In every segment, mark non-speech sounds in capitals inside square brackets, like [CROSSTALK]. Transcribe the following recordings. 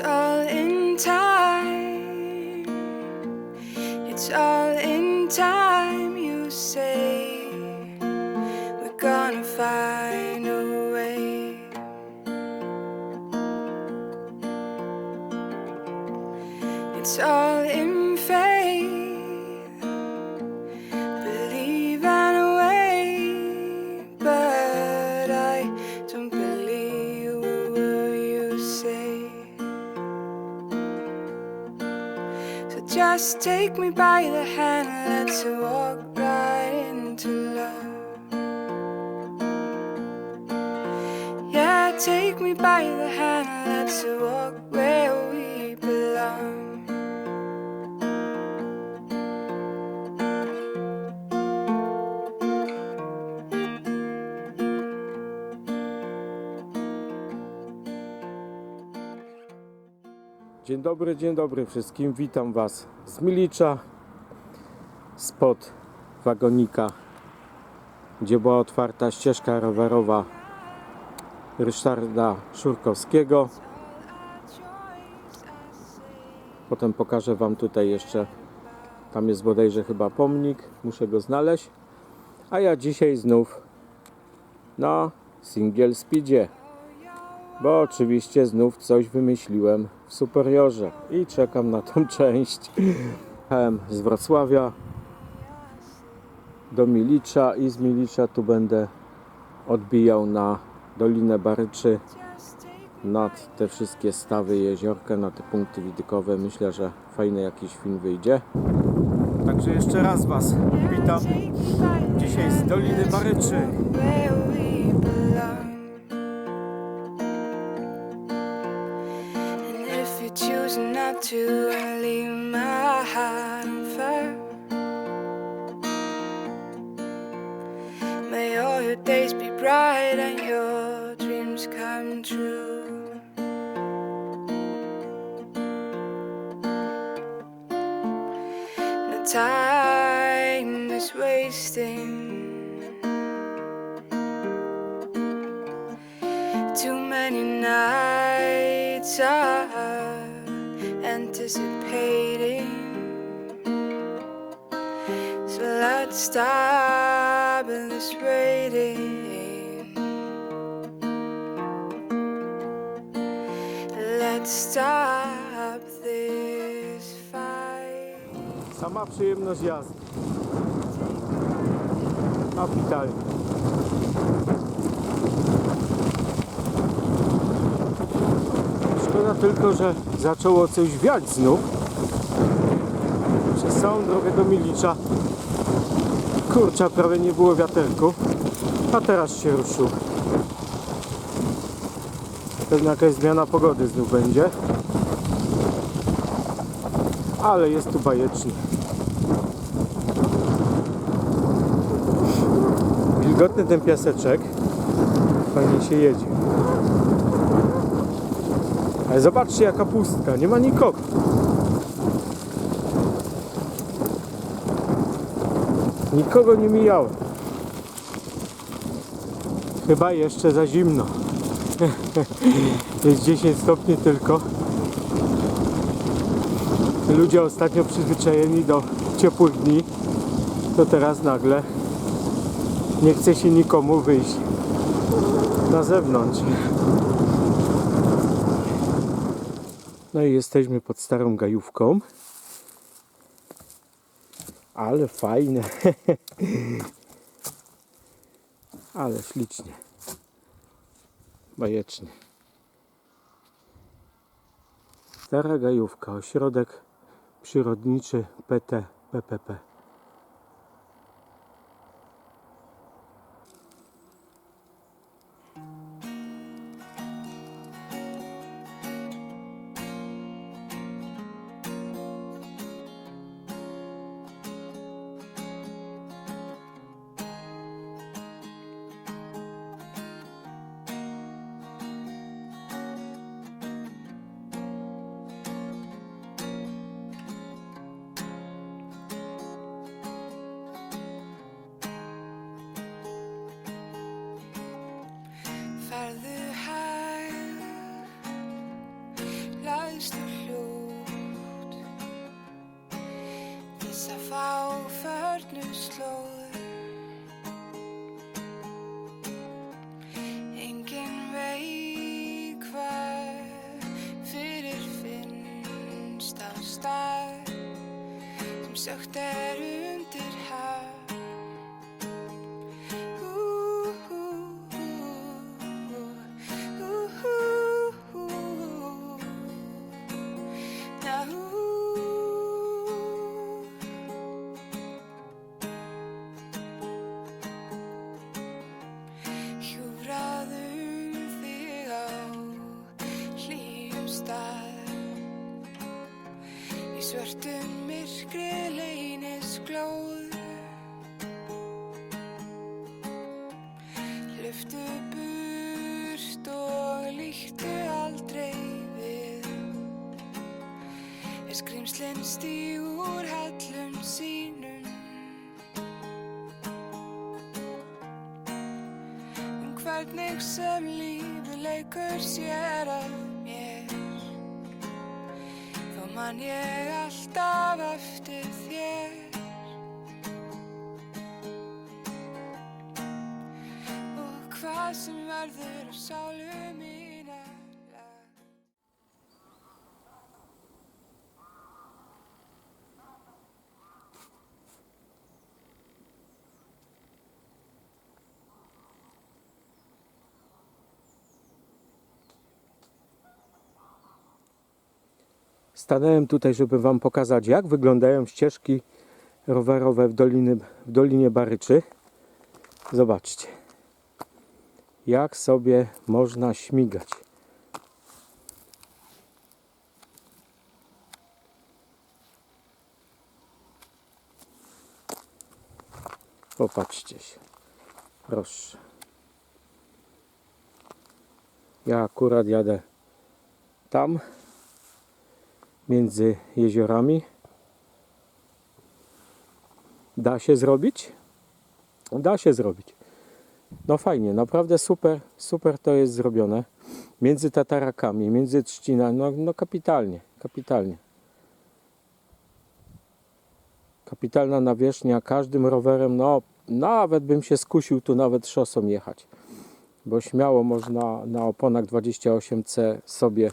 all in. Just take me by the hand and let's walk right into love. Yeah, take me by the hand and let's walk Dobry, dzień dobry wszystkim. Witam Was z Milicza, spod wagonika, gdzie była otwarta ścieżka rowerowa Ryszarda Szurkowskiego. Potem pokażę Wam tutaj jeszcze, tam jest bodajże chyba pomnik, muszę go znaleźć. A ja dzisiaj znów na single speedzie bo oczywiście znów coś wymyśliłem w Superiorze i czekam na tą [LAUGHS] część. Jechałem z Wrocławia do Milicza i z Milicza tu będę odbijał na Dolinę Baryczy nad te wszystkie stawy jeziorka, na te punkty widokowe. Myślę, że fajny jakiś film wyjdzie. Także jeszcze raz Was witam dzisiaj z Doliny Baryczy. Stop. Sama przyjemność jazdy. Kapitalnie. Szkoda tylko, że zaczęło coś wiać znów. Całą drogę do Milicza. Kurcza, prawie nie było wiaterku. A teraz się ruszył. Pewnie jakaś zmiana pogody znów będzie. Ale jest tu bajecznie. Wilgotny ten piaseczek. Fajnie się jedzie. Ale zobaczcie jaka pustka, nie ma nikogo. Nikogo nie mijałem. Chyba jeszcze za zimno. [LAUGHS] Jest 10 stopni tylko. Ludzie ostatnio przyzwyczajeni do ciepłych dni, to teraz nagle nie chce się nikomu wyjść na zewnątrz. No i jesteśmy pod starą gajówką. Ale fajne. [LAUGHS] Ale ślicznie. Bajecznie. Stara gajówka, ośrodek przyrodniczy PT PPP. Все те. Stígur hellum sínum. Um hvernig sem lífið leikur sér að mér þá man ég alltaf eftir þér. Og hvað sem verður af sálu mína Stanąłem tutaj, żeby Wam pokazać, jak wyglądają ścieżki rowerowe w, doliny, w Dolinie Baryczy. Zobaczcie, jak sobie można śmigać. Popatrzcie się, proszę. Ja akurat jadę tam między jeziorami. Da się zrobić? Da się zrobić. No fajnie, naprawdę super, super to jest zrobione. Między tatarakami, między trzcina, no, no kapitalnie, kapitalnie. Kapitalna nawierzchnia, każdym rowerem, no nawet bym się skusił tu nawet szosą jechać. Bo śmiało można na oponach 28C sobie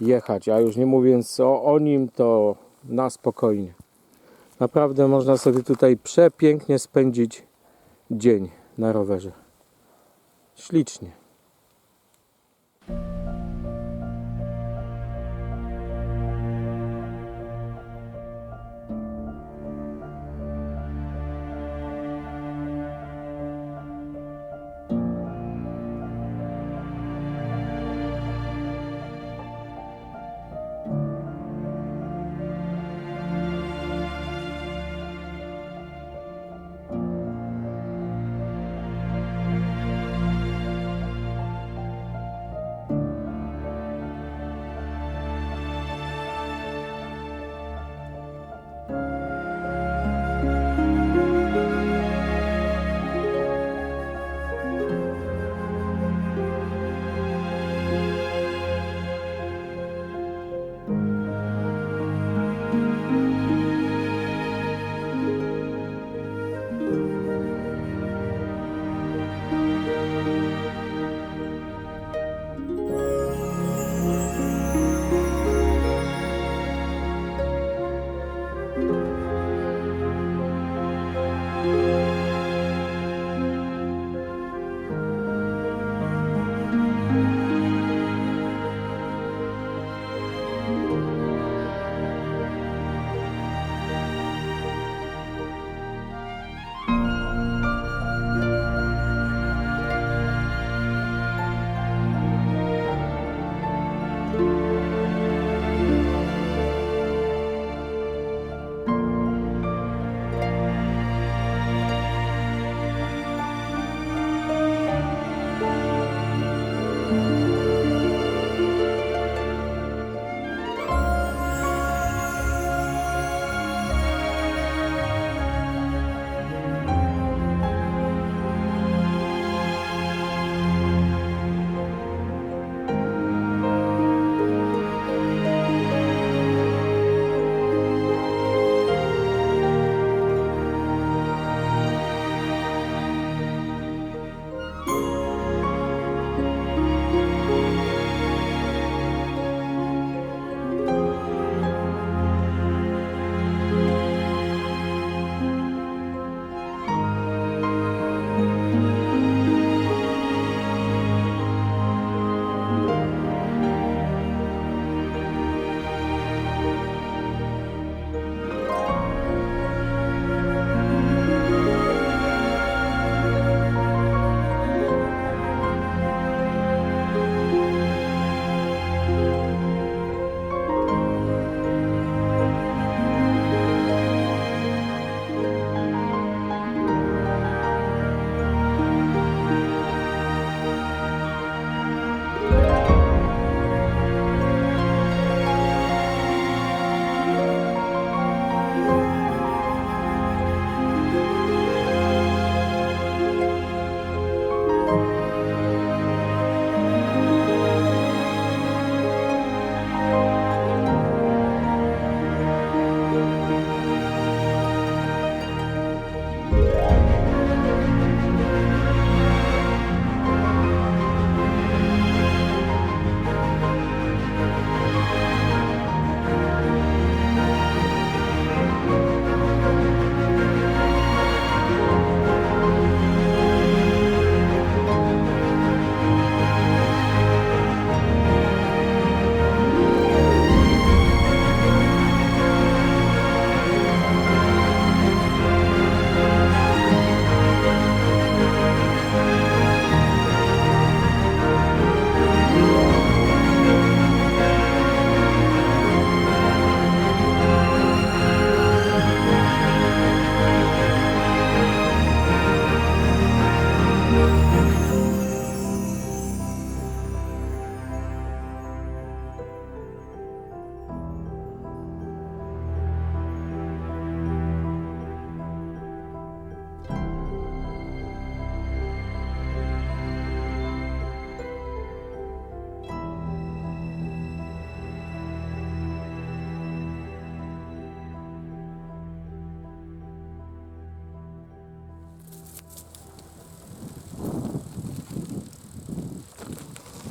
jechać, a już nie mówiąc o, o nim, to na spokojnie. Naprawdę można sobie tutaj przepięknie spędzić dzień na rowerze. Ślicznie.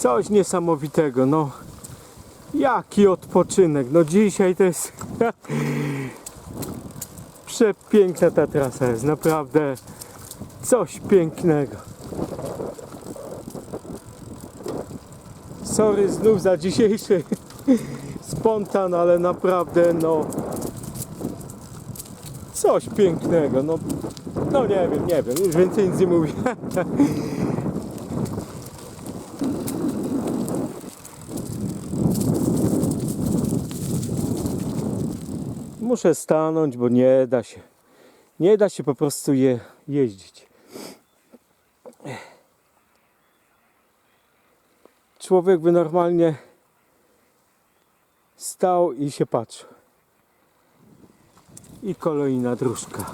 Coś niesamowitego, no. Jaki odpoczynek. No dzisiaj to jest [LAUGHS] przepiękna ta trasa jest, naprawdę coś pięknego. Sorry znów za dzisiejszy [LAUGHS] spontan, ale naprawdę no coś pięknego. No, no nie wiem, nie wiem, już więcej nic nie mówię. [LAUGHS] Muszę stanąć, bo nie da się. Nie da się po prostu je jeździć. Człowiek by normalnie stał i się patrzył. I kolejna dróżka.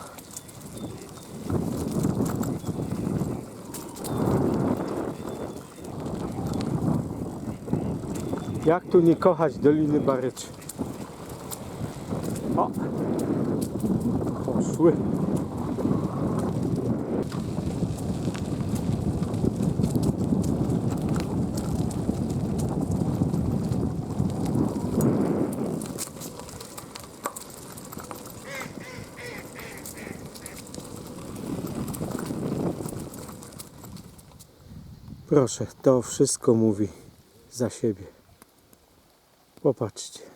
Jak tu nie kochać Doliny Baryczy? O! Poszły. Proszę, to wszystko mówi za siebie. Popatrzcie.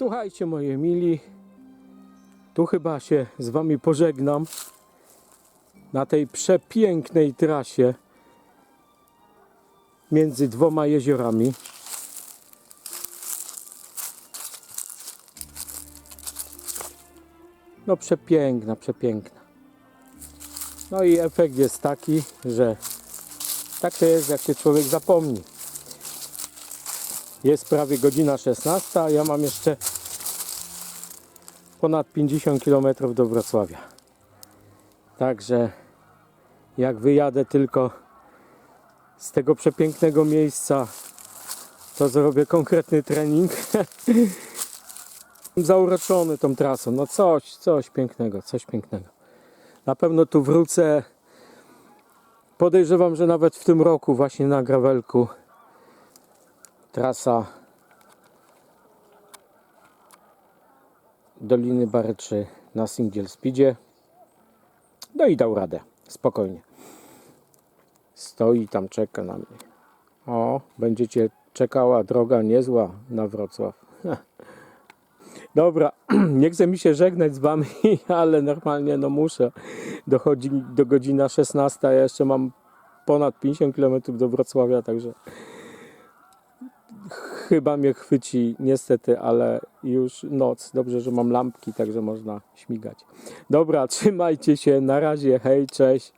Słuchajcie, moje mili, tu chyba się z Wami pożegnam na tej przepięknej trasie między dwoma jeziorami. No przepiękna, przepiękna. No i efekt jest taki, że tak to jest, jak się człowiek zapomni. Jest prawie godzina 16, a ja mam jeszcze ponad 50 km do Wrocławia. Także jak wyjadę tylko z tego przepięknego miejsca, to zrobię konkretny trening. [LAUGHS] Zauroczony tą trasą. No coś, coś pięknego, coś pięknego. Na pewno tu wrócę. Podejrzewam, że nawet w tym roku właśnie na Gravelku trasa Doliny Baryczy na Single Speedzie. No i dał radę, spokojnie. Stoi tam, czeka na mnie. O, będziecie czekała droga niezła na Wrocław. [LAUGHS] Dobra, [CLEARS THROAT] nie chcę mi się żegnać z wami, [LAUGHS] ale normalnie no muszę. Dochodzi do godzina 16, a ja jeszcze mam ponad 50 km do Wrocławia, także chyba mnie chwyci niestety, ale już noc. Dobrze, że mam lampki, także można śmigać. Dobra, trzymajcie się, na razie, hej, cześć.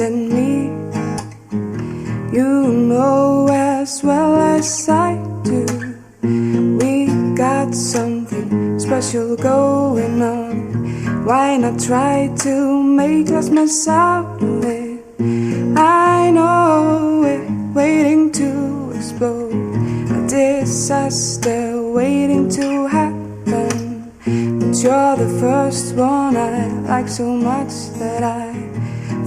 At me. You know as well as I do. We got something special going on. Why not try to make us mess out of it? I know we're waiting to explode. A disaster waiting to happen. But you're the first one I like so much that I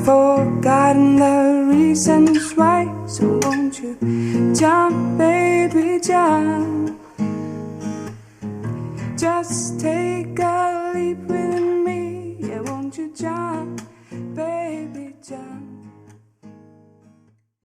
forgotten the reasons why. So won't you jump, baby, jump? Just take a leap with me.